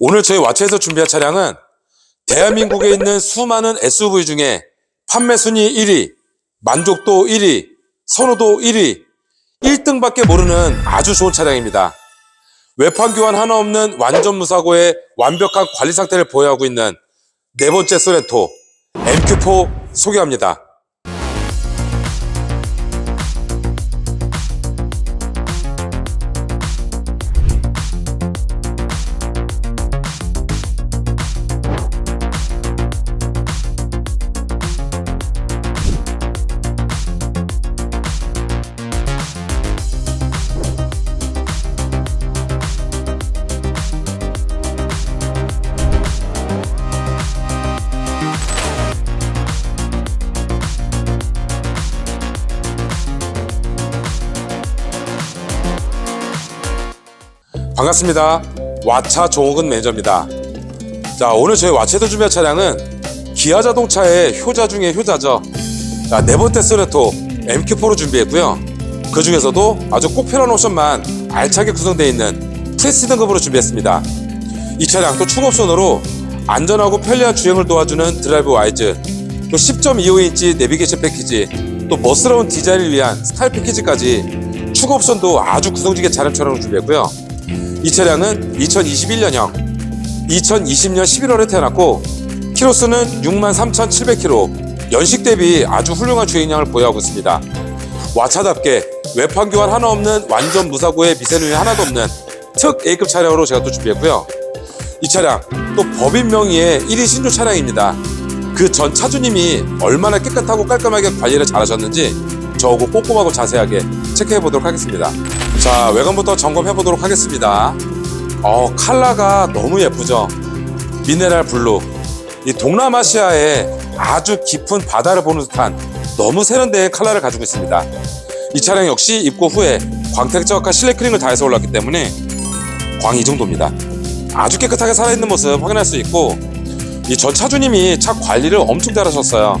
오늘 저희 와체에서 준비한 차량은 대한민국에 있는 수많은 SUV 중에 판매 순위 1위, 만족도 1위, 선호도 1위, 1등밖에 모르는 아주 좋은 차량입니다. 외판 교환 하나 없는 완전 무사고의 완벽한 관리 상태를 보유하고 있는 네 번째 소렌토 MQ4 소개합니다. 반갑습니다. 와차 종욱은 매니저입니다. 자, 오늘 저희 와차에서 준비한 차량은 기아 자동차의 효자 중의 효자죠. 자, 네 번째 소렌토 MQ4로 준비했고요. 그 중에서도 아주 꼭 필요한 옵션만 알차게 구성되어 있는 프레시 등급으로 준비했습니다. 이 차량 또 추가 옵션으로 안전하고 편리한 주행을 도와주는 드라이브 와이즈, 또 10.25인치 내비게이션 패키지, 또 멋스러운 디자인을 위한 스타일 패키지까지 추가 옵션도 아주 구성지게 잘한 차량으로 준비했고요. 이 차량은 2021년형 2020년 11월에 태어났고 키로수는 63,700km 연식 대비 아주 훌륭한 주행량을 보유하고 있습니다. 와차답게 외판 교환 하나 없는 완전 무사고의 미세누이 하나도 없는 특 A급 차량으로 제가 또 준비했고요. 이 차량 또 법인 명의의 1위 신조 차량입니다. 그 전 차주님이 얼마나 깨끗하고 깔끔하게 관리를 잘하셨는지 저하고 꼼꼼하고 자세하게 체크해 보도록 하겠습니다. 자, 외관부터 점검해 보도록 하겠습니다. 어, 컬러가 너무 예쁘죠? 미네랄 블루. 이 동남아시아의 아주 깊은 바다를 보는 듯한 너무 세련된 컬러를 가지고 있습니다. 이 차량 역시 입고 후에 광택적한 실내 크림을 다해서 올랐기 때문에 광이 이 정도입니다. 아주 깨끗하게 살아있는 모습 확인할 수 있고 이 전 차주님이 차 관리를 엄청 잘하셨어요.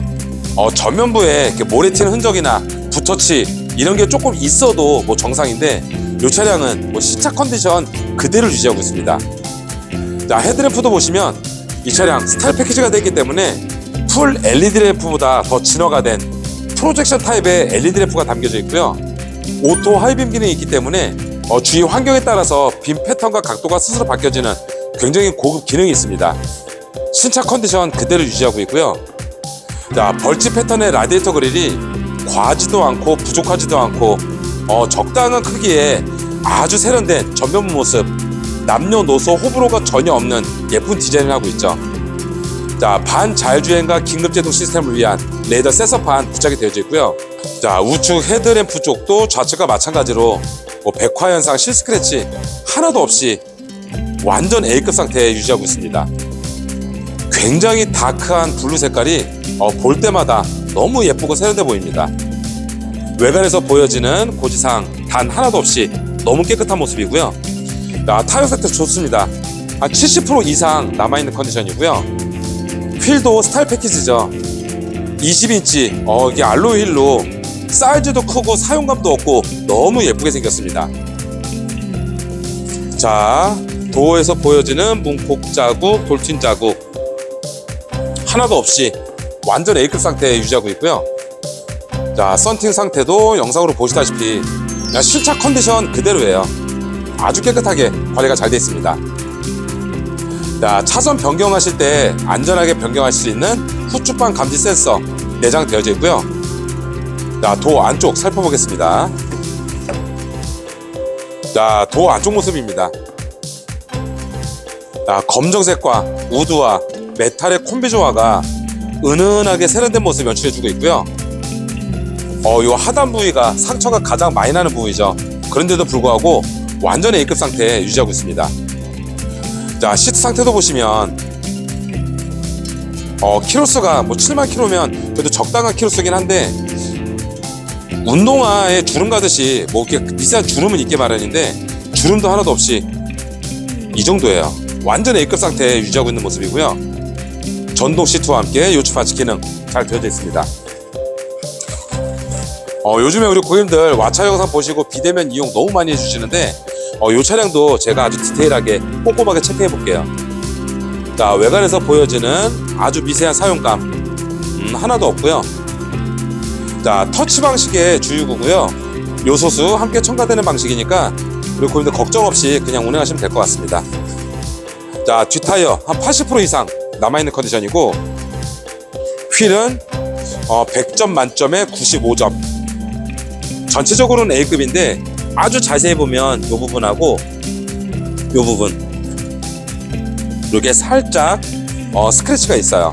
어, 전면부에 모래 튄 흔적이나 붓터치 이런 게 조금 있어도 뭐 정상인데 이 차량은 뭐 시차 컨디션 그대로 유지하고 있습니다. 자 헤드램프도 보시면 이 차량 스타일 패키지가 되기 때문에 풀 LED 램프보다 더 진화가 된 프로젝션 타입의 LED 램프가 담겨져 있고요. 오토 하이빔 기능이 있기 때문에 어, 주위 환경에 따라서 빔 패턴과 각도가 스스로 바뀌어지는 굉장히 고급 기능이 있습니다. 신차 컨디션 그대로 유지하고 있고요. 자, 벌집 패턴의 라디에이터 그릴이 과하지도 않고 부족하지도 않고 어, 적당한 크기에 아주 세련된 전면부 모습 남녀노소 호불호가 전혀 없는 예쁜 디자인을 하고 있죠. 자, 반 자율주행과 긴급제동 시스템을 위한 레이더 센서판 부착이 되어져 있고요. 자, 우측 헤드램프 쪽도 좌측과 마찬가지로 뭐 백화 현상, 실스크래치 하나도 없이 완전 A급 상태에 유지하고 있습니다. 굉장히 다크한 블루 색깔이 어, 볼 때마다 너무 예쁘고 세련돼 보입니다. 외관에서 보여지는 고지상 단 하나도 없이 너무 깨끗한 모습이고요. 자, 타이어 상태 좋습니다. 한 70% 이상 남아있는 컨디션이고요. 휠도 스타일 패키지죠. 20인치 어, 이게 알로이 휠로 사이즈도 크고 사용감도 없고 너무 예쁘게 생겼습니다. 자, 도어에서 보여지는 문콕 자국, 돌팀 자국 하나도 없이 완전 A급 상태에 유지하고 있고요. 자, 썬팅 상태도 영상으로 보시다시피 실차 컨디션 그대로예요. 아주 깨끗하게 관리가 잘 되어 있습니다. 자, 차선 변경하실 때 안전하게 변경하실 수 있는 후추방 감지 센서 내장되어져 있고요. 자, 도 안쪽 살펴보겠습니다. 자, 도 안쪽 모습입니다. 자, 검정색과 우드와 메탈의 콤비 조화가 은은하게 세련된 모습 연출해주고 있고요. 어, 이 하단 부위가 상처가 가장 많이 나는 부위죠. 그런데도 불구하고 완전 A급 상태에 유지하고 있습니다. 자, 시트 상태도 보시면 어, 키로수가 뭐 7만 킬로면 그래도 적당한 키로수긴 한데 운동화에 주름 가듯이 뭐 이렇게 비싼 주름은 있게 마련인데 주름도 하나도 없이 이 정도예요. 완전 A급 상태에 유지하고 있는 모습이고요. 전동 시트와 함께 요추 파츠 기능 잘 되어져 있습니다. 어, 요즘에 우리 고객님들 와차 영상 보시고 비대면 이용 너무 많이 해주시는데 어, 이 차량도 제가 아주 디테일하게 꼼꼼하게 체크해 볼게요. 자 외관에서 보여지는 아주 미세한 사용감 음, 하나도 없고요. 자 터치 방식의 주유구고요. 요소수 함께 첨가되는 방식이니까 우리 고객님들 걱정 없이 그냥 운행하시면 될 것 같습니다. 자 뒷타이어 한 80% 이상 남아있는 컨디션이고 휠은 어, 100점 만점에 95점. 전체적으로는 A급인데 아주 자세히 보면 이 부분하고 이 부분. 이게 살짝 어, 스크래치가 있어요.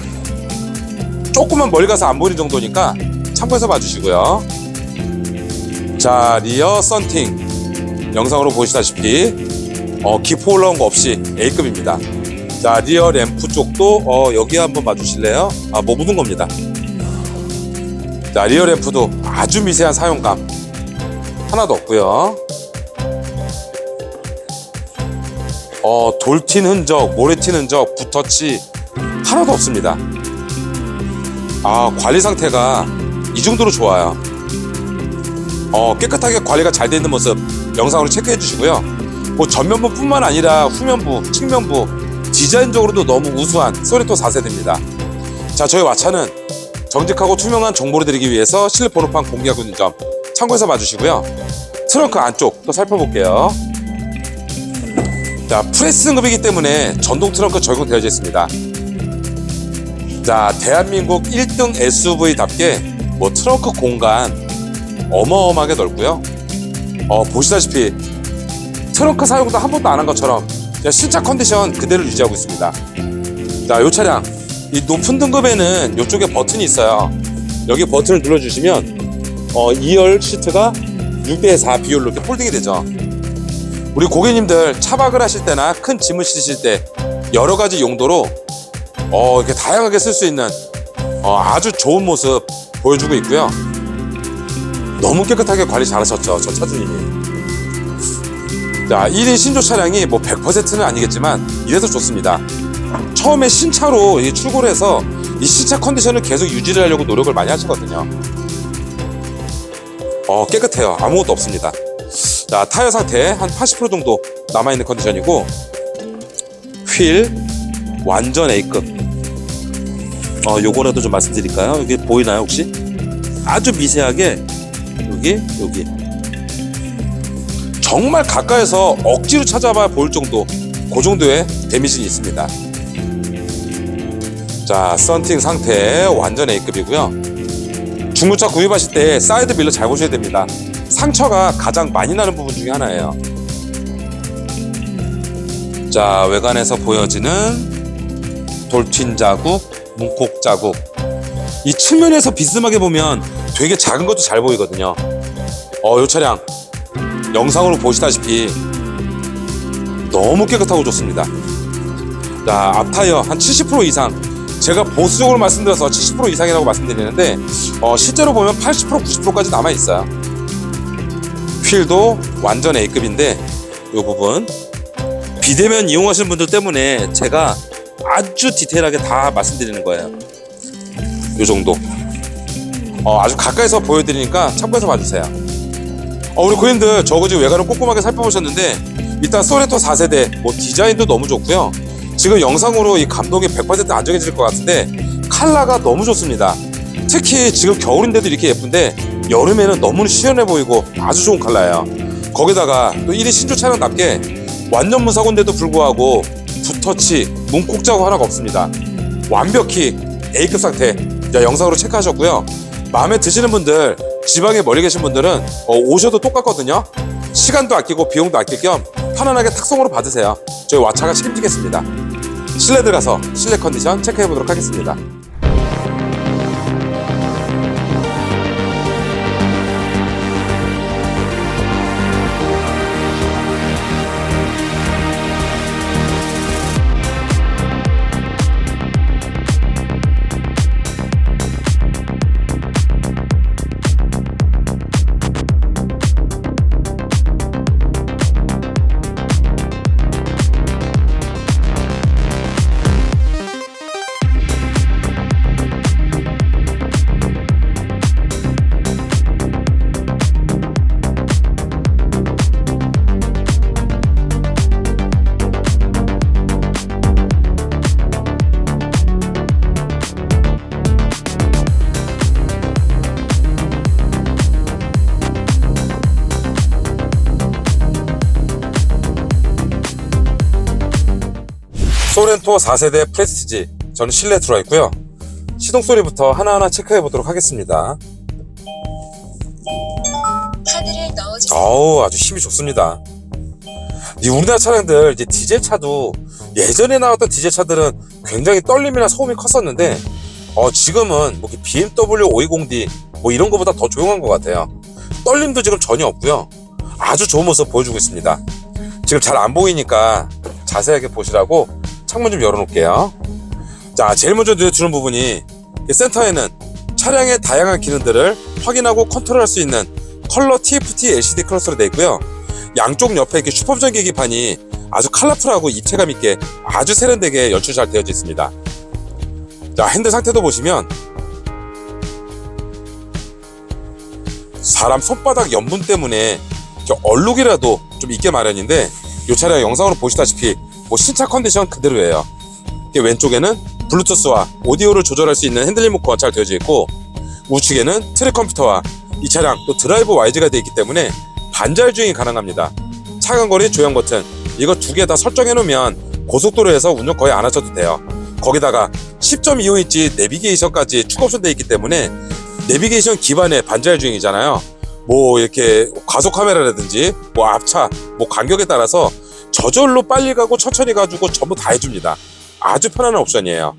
조금만 멀리 가서 안 보이는 정도니까 참고해서 봐주시고요. 자 리어 썬팅 영상으로 보시다시피 어, 기포 올라온 거 없이 A급입니다 자 리어 램프 쪽도 어, 여기 한번 봐주실래요? 아 뭐 묻은 겁니다 자 리어 램프도 아주 미세한 사용감 하나도 없고요 어, 돌튄 흔적, 모래 튄 흔적, 붓터치 하나도 없습니다. 아, 관리 상태가 이 정도로 좋아요. 어, 깨끗하게 관리가 잘 되어 있는 모습 영상으로 체크해 주시고요. 뭐 전면부뿐만 아니라 후면부, 측면부 디자인적으로도 너무 우수한 소리토 4세대입니다. 자, 저희 와차는 정직하고 투명한 정보를 드리기 위해서 실내 번호판 공개하고 있는 점 참고해서 봐주시고요. 트렁크 안쪽 또 살펴볼게요. 자, 프레스 등급이기 때문에 전동 트렁크 적용되어져 있습니다. 자, 대한민국 1등 SUV답게 뭐 트렁크 공간 어마어마하게 넓고요. 어, 보시다시피 트렁크 사용도 한 번도 안 한 것처럼 신차 컨디션 그대로 유지하고 있습니다. 자, 이 차량 이 높은 등급에는 이쪽에 버튼이 있어요. 여기 버튼을 눌러주시면 어, 2열 시트가 6대4 비율로 이렇게 폴딩이 되죠. 우리 고객님들 차박을 하실 때나 큰 짐을 싣실 때 여러 가지 용도로 어, 이렇게 다양하게 쓸 수 있는 어, 아주 좋은 모습 보여주고 있고요. 너무 깨끗하게 관리 잘하셨죠, 저 차주님이. 자, 1인 신조 차량이 뭐 100%는 아니겠지만 이래서 좋습니다. 처음에 신차로 이 출고를 해서 이 신차 컨디션을 계속 유지를 하려고 노력을 많이 하시거든요. 어, 깨끗해요. 아무것도 없습니다. 자, 타이어 상태 한 80% 정도 남아있는 컨디션이고 휠 완전 A급 어, 요거라도 좀 말씀드릴까요? 여기 보이나요 혹시? 아주 미세하게 여기 여기 정말 가까이서 억지로 찾아봐 보일 정도 그 정도의 데미지가 있습니다 자 썬팅 상태 완전 A급이고요 중고차 구입하실 때 사이드 밀러 잘 보셔야 됩니다 상처가 가장 많이 나는 부분 중에 하나예요. 자, 외관에서 보여지는 돌튄 자국, 문콕 자국. 이 측면에서 비스하게 보면 되게 작은 것도 잘 보이거든요. 어, 이 차량 영상으로 보시다시피 너무 깨끗하고 좋습니다. 자, 앞타이어 한 70% 이상. 제가 보수적으로 말씀드려서 70% 이상이라고 말씀드리는데 어, 실제로 보면 80% 90%까지 남아 있어요. 휠도 완전 A급인데 이 부분 비대면 이용하시는 분들 때문에 제가 아주 디테일하게 다 말씀드리는 거예요. 이 정도. 어, 아주 가까이서 보여드리니까 참고해서 봐주세요. 어, 우리 고객님들 저거 지금 외관을 꼼꼼하게 살펴보셨는데 일단 소레토 4세대 뭐 디자인도 너무 좋고요. 지금 영상으로 이 감독이 100% 안정해질 것 같은데 컬러가 너무 좋습니다. 특히 지금 겨울인데도 이렇게 예쁜데 여름에는 너무 시원해 보이고 아주 좋은 컬러예요. 거기다가 또 1위 신조 차량답게 완전 무사고인데도 불구하고 붓터치, 문콕 자국 하나가 없습니다. 완벽히 A급 상태. 자, 영상으로 체크하셨고요. 마음에 드시는 분들, 지방에 멀리 계신 분들은 어, 오셔도 똑같거든요. 시간도 아끼고 비용도 아낄 겸 편안하게 탁송으로 받으세요. 저희 와차가 책임지겠습니다. 실내 들어가서 실내 컨디션 체크해 보도록 하겠습니다. 소렌토 4세대 프레스티지 저는 실내 들어와 있고요. 시동 소리부터 하나하나 체크해 보도록 하겠습니다. 카드를 넣어주세요. 어우 아주 힘이 좋습니다. 이 우리나라 차량들 이제 디젤 차도 예전에 나왔던 디젤 차들은 굉장히 떨림이나 소음이 컸었는데 어 지금은 뭐 BMW 520D 뭐 이런 거보다 더 조용한 것 같아요. 떨림도 지금 전혀 없고요. 아주 좋은 모습 보여주고 있습니다. 지금 잘 안 보이니까 자세하게 보시라고 창문 좀 열어놓을게요. 자 제일 먼저 주는 부분이 이 센터에는 차량의 다양한 기능들을 확인하고 컨트롤할 수 있는 컬러 TFT LCD 클러스로 되어 있고요. 양쪽 옆에 이렇게 슈퍼비전 계기판이 아주 컬러풀하고 입체감 있게 아주 세련되게 연출 잘 되어져 있습니다. 자 핸들 상태도 보시면 사람 손바닥 염분 때문에 저 얼룩이라도 좀 있게 마련인데 이 차량 영상으로 보시다시피 뭐 신차 컨디션 그대로예요. 왼쪽에는 블루투스와 오디오를 조절할 수 있는 핸들 리모컨가 잘 되어져 있고 우측에는 트랙 컴퓨터와 이 차량 또 드라이브 와이즈가 되어 있기 때문에 반자율 주행이 가능합니다. 차간거리 조형 버튼 이거 두 개 다 설정해 놓으면 고속도로에서 운전 거의 안 하셔도 돼요. 거기다가 10.25인치 내비게이션까지 추가 옵션 되어 있기 때문에 내비게이션 기반의 반자율 주행이잖아요. 뭐 이렇게 과속 카메라라든지 뭐 앞차 뭐 간격에 따라서 저절로 빨리 가고 천천히 가지고 전부 다 해줍니다. 아주 편안한 옵션이에요.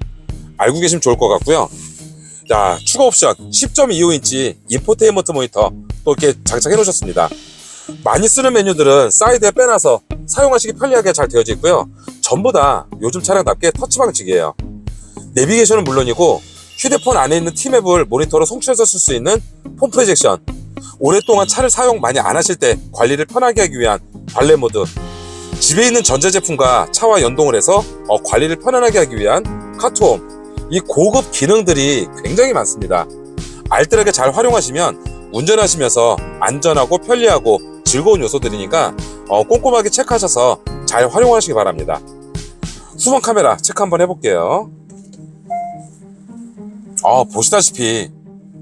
알고 계시면 좋을 것 같고요. 자 추가 옵션. 10.25인치 인포테인먼트 모니터 또 이렇게 장착해 놓으셨습니다. 많이 쓰는 메뉴들은 사이드에 빼놔서 사용하시기 편리하게 잘 되어져 있고요. 전부 다 요즘 차량답게 터치 방식이에요. 내비게이션은 물론이고 휴대폰 안에 있는 티맵을 모니터로 송출해서 쓸 수 있는 폰 프로젝션. 오랫동안 차를 사용 많이 안 하실 때 관리를 편하게 하기 위한 발레 모드 집에 있는 전자제품과 차와 연동을 해서 어, 관리를 편안하게 하기 위한 카트홈. 이 고급 기능들이 굉장히 많습니다. 알뜰하게 잘 활용하시면 운전하시면서 안전하고 편리하고 즐거운 요소들이니까 어, 꼼꼼하게 체크하셔서 잘 활용하시기 바랍니다. 후방 카메라 체크 한번 해볼게요. 아 보시다시피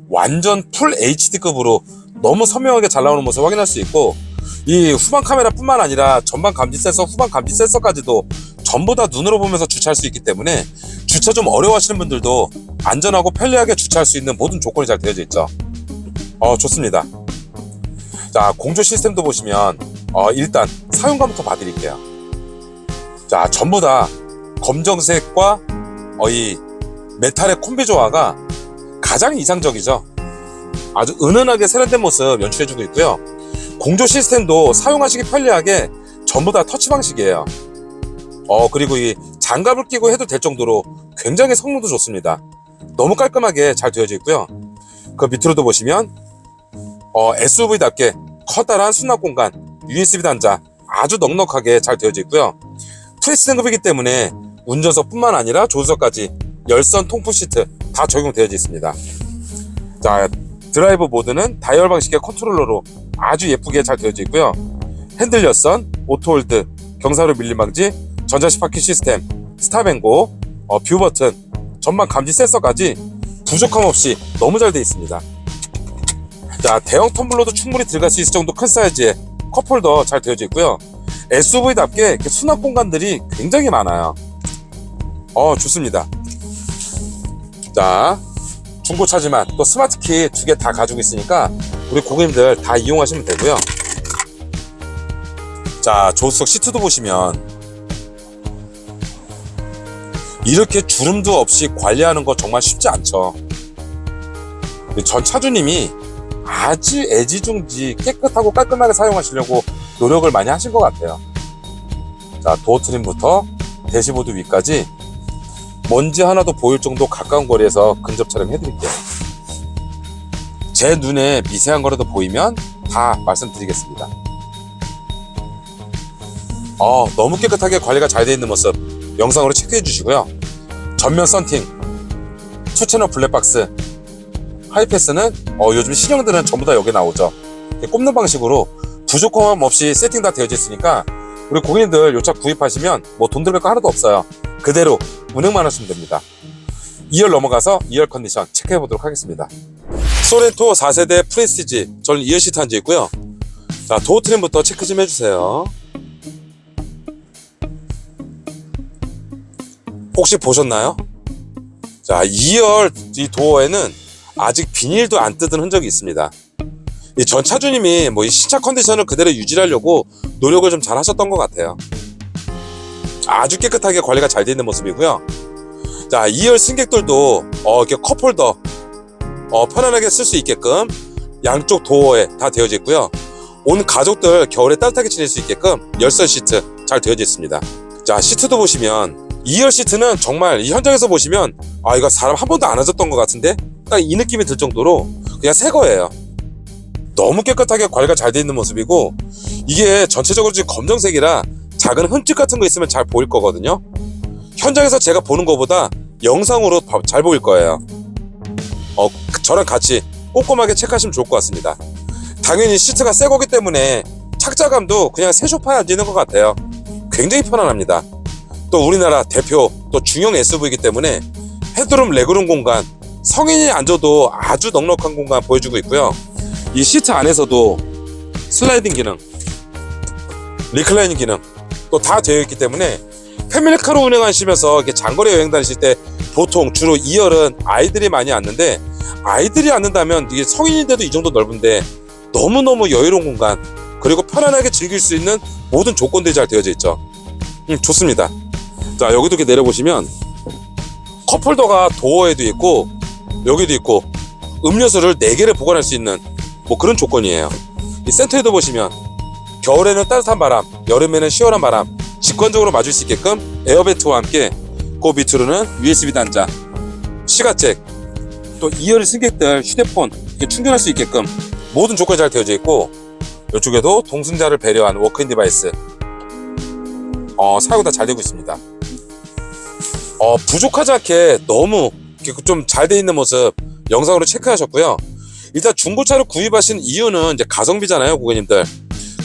완전 풀 HD급으로 너무 선명하게 잘 나오는 모습 확인할 수 있고 이 후방 카메라뿐만 아니라 전방 감지 센서, 후방 감지 센서까지도 전부 다 눈으로 보면서 주차할 수 있기 때문에 주차 좀 어려워하시는 분들도 안전하고 편리하게 주차할 수 있는 모든 조건이 잘 되어져 있죠. 어 좋습니다. 자 공조 시스템도 보시면 어, 일단 사용감부터 봐드릴게요. 자 전부 다 검정색과 어, 이 메탈의 콤비 조화가 가장 이상적이죠. 아주 은은하게 세련된 모습 연출해주고 있고요. 공조 시스템도 사용하시기 편리하게 전부 다 터치 방식이에요. 어 그리고 이 장갑을 끼고 해도 될 정도로 굉장히 성능도 좋습니다. 너무 깔끔하게 잘 되어져 있고요. 그 밑으로도 보시면 어, SUV답게 커다란 수납 공간, USB 단자 아주 넉넉하게 잘 되어져 있고요. 프레스 등급이기 때문에 운전석뿐만 아니라 조수석까지 열선 통풍 시트 다 적용되어져 있습니다. 자 드라이브 모드는 다이얼 방식의 컨트롤러로 아주 예쁘게 잘 되어져 있고요. 핸들 열선, 오토홀드, 경사로 밀림 방지, 전자식 파킹 시스템, 스탑앤고, 어, 뷰 버튼, 전방 감지 센서까지 부족함 없이 너무 잘 되어 있습니다. 자 대형 텀블러도 충분히 들어갈 수 있을 정도 큰 사이즈의 컵홀더 잘 되어져 있고요. SUV답게 수납 공간들이 굉장히 많아요. 어 좋습니다. 자 중고차지만 또 스마트키 두 개 다 가지고 있으니까 우리 고객님들 다 이용하시면 되고요. 자 조수석 시트도 보시면 이렇게 주름도 없이 관리하는 거 정말 쉽지 않죠. 전 차주님이 아주 애지중지 깨끗하고 깔끔하게 사용하시려고 노력을 많이 하신 것 같아요. 자 도어 트림부터 대시보드 위까지 먼지 하나도 보일 정도 가까운 거리에서 근접 촬영 해드릴게요. 제 눈에 미세한 거라도 보이면 다 말씀드리겠습니다. 어, 너무 깨끗하게 관리가 잘 되어 있는 모습 영상으로 체크해 주시고요. 전면 썬팅, 투채널 블랙박스, 하이패스는 어, 요즘 신형들은 전부 다 여기 나오죠. 꼽는 방식으로 부족함 없이 세팅 다 되어져 있으니까 우리 고객님들 요 차 구입하시면 뭐 돈 들어갈 거 하나도 없어요. 그대로 운행만 하시면 됩니다. 2열 넘어가서 2열 컨디션 체크해 보도록 하겠습니다. 소렌토 4세대 프레스티지 저는 2열 시트 앉아 있고요. 자 도어 트림부터 체크 좀 해주세요. 혹시 보셨나요? 자, 2열 이 도어에는 아직 비닐도 안 뜯은 흔적이 있습니다. 이전 차주님이 뭐 이 신차 컨디션을 그대로 유지하려고 노력을 좀 잘 하셨던 것 같아요. 아주 깨끗하게 관리가 잘돼 있는 모습이고요. 자, 2열 승객들도 어, 이렇게 컵홀더 어, 편안하게 쓸 수 있게끔 양쪽 도어에 다 되어져 있고요. 온 가족들 겨울에 따뜻하게 지낼 수 있게끔 열선 시트 잘 되어져 있습니다. 자, 시트도 보시면 2열 시트는 정말 이 현장에서 보시면 아, 이거 사람 한 번도 안 앉았던 것 같은데 딱 이 느낌이 들 정도로 그냥 새 거예요. 너무 깨끗하게 관리가 잘돼 있는 모습이고 이게 전체적으로 지금 검정색이라 작은 흠집 같은 거 있으면 잘 보일 거거든요. 현장에서 제가 보는 것보다 영상으로 바- 잘 보일 거예요. 어, 저랑 같이 꼼꼼하게 체크하시면 좋을 것 같습니다. 당연히 시트가 새 거기 때문에 착자감도 그냥 새 소파에 앉는 것 같아요. 굉장히 편안합니다. 또 우리나라 대표 또 중형 SUV이기 때문에 헤드룸 레그룸 공간 성인이 앉아도 아주 넉넉한 공간 보여주고 있고요. 이 시트 안에서도 슬라이딩 기능, 리클라이닝 기능 또 다 되어 있기 때문에 패밀리카로 운행하시면서 이렇게 장거리 여행 다니실 때 보통 주로 2열은 아이들이 많이 앉는데 아이들이 앉는다면 이게 성인인데도 이 정도 넓은데 너무너무 여유로운 공간 그리고 편안하게 즐길 수 있는 모든 조건들이 잘 되어져 있죠. 음, 좋습니다. 자 여기도 이렇게 내려보시면 컵홀더가 도어에도 있고 여기도 있고 음료수를 4개를 보관할 수 있는 뭐 그런 조건이에요. 이 센터에도 보시면 겨울에는 따뜻한 바람, 여름에는 시원한 바람 직관적으로 맞을 수 있게끔 에어베트와 함께 그 밑으로는 USB 단자, 시가잭, 또 2열 승객들 휴대폰 충전할 수 있게끔 모든 조건이 잘 되어져 있고 이쪽에도 동승자를 배려한 워크인 디바이스 어, 사용 다 잘 되고 있습니다. 어, 부족하지 않게 너무 좀 잘 돼 있는 모습 영상으로 체크하셨고요. 일단 중고차를 구입하신 이유는 이제 가성비잖아요, 고객님들.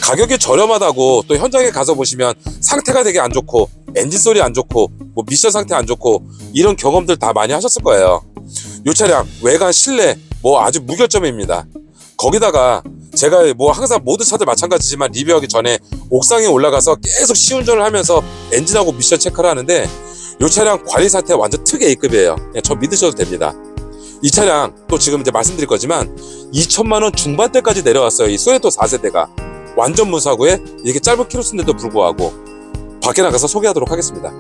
가격이 저렴하다고 또 현장에 가서 보시면 상태가 되게 안 좋고 엔진 소리 안 좋고 뭐 미션 상태 안 좋고 이런 경험들 다 많이 하셨을 거예요. 이 차량 외관 실내 뭐 아주 무결점입니다. 거기다가 제가 뭐 항상 모든 차들 마찬가지지만 리뷰하기 전에 옥상에 올라가서 계속 시운전을 하면서 엔진하고 미션 체크를 하는데 이 차량 관리 상태 완전 특 A급이에요. 그냥 저 믿으셔도 됩니다. 이 차량 또 지금 이제 말씀드릴 거지만 2천만 원 중반대까지 내려왔어요. 이 소네토 4세대가 완전 무사고에 이렇게 짧은 키로수인데도 불구하고 밖에 나가서 소개하도록 하겠습니다.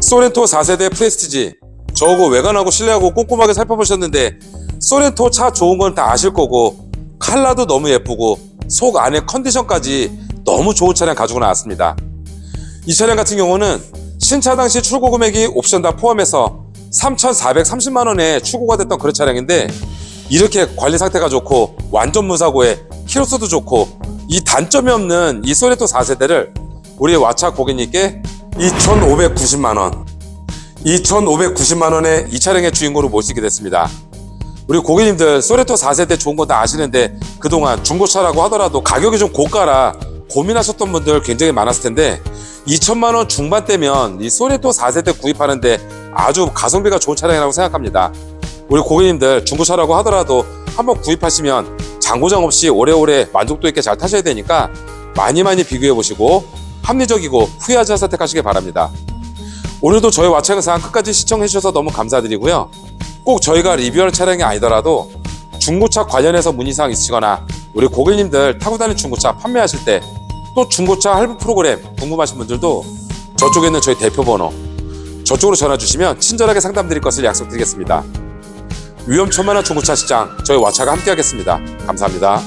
소렌토 4세대 프레스티지 저거 외관하고 실내하고 꼼꼼하게 살펴보셨는데 소렌토 차 좋은 건 다 아실 거고 칼라도 너무 예쁘고 속 안에 컨디션까지 너무 좋은 차량 가지고 나왔습니다. 이 차량 같은 경우는 신차 당시 출고 금액이 옵션 다 포함해서 3,430만 원에 출고가 됐던 그런 차량인데 이렇게 관리 상태가 좋고 완전 무사고에 키로수도 좋고 이 단점이 없는 이 소네토 4세대를 우리 와차 고객님께 2,590만 원 2,590만 원에 이 차량의 주인공으로 모시게 됐습니다. 우리 고객님들 소레토 4세대 좋은 거 다 아시는데 그동안 중고차라고 하더라도 가격이 좀 고가라 고민하셨던 분들 굉장히 많았을 텐데 2천만 원 중반대면 이 소레토 4세대 구입하는데 아주 가성비가 좋은 차량이라고 생각합니다. 우리 고객님들 중고차라고 하더라도 한번 구입하시면 장고장 없이 오래오래 만족도 있게 잘 타셔야 되니까 많이 많이 비교해 보시고 합리적이고 후회하지 않아서 택하시기 바랍니다. 오늘도 저희 와차 영상 끝까지 시청해 주셔서 너무 감사드리고요. 꼭 저희가 리뷰할 차량이 아니더라도 중고차 관련해서 문의사항 있으시거나 우리 고객님들 타고 다니는 중고차 판매하실 때 또 중고차 할부 프로그램 궁금하신 분들도 저쪽에 있는 저희 대표 번호 저쪽으로 전화 주시면 친절하게 상담 드릴 것을 약속드리겠습니다. 위험천만한 중고차 시장 저희 와차가 함께하겠습니다. 감사합니다.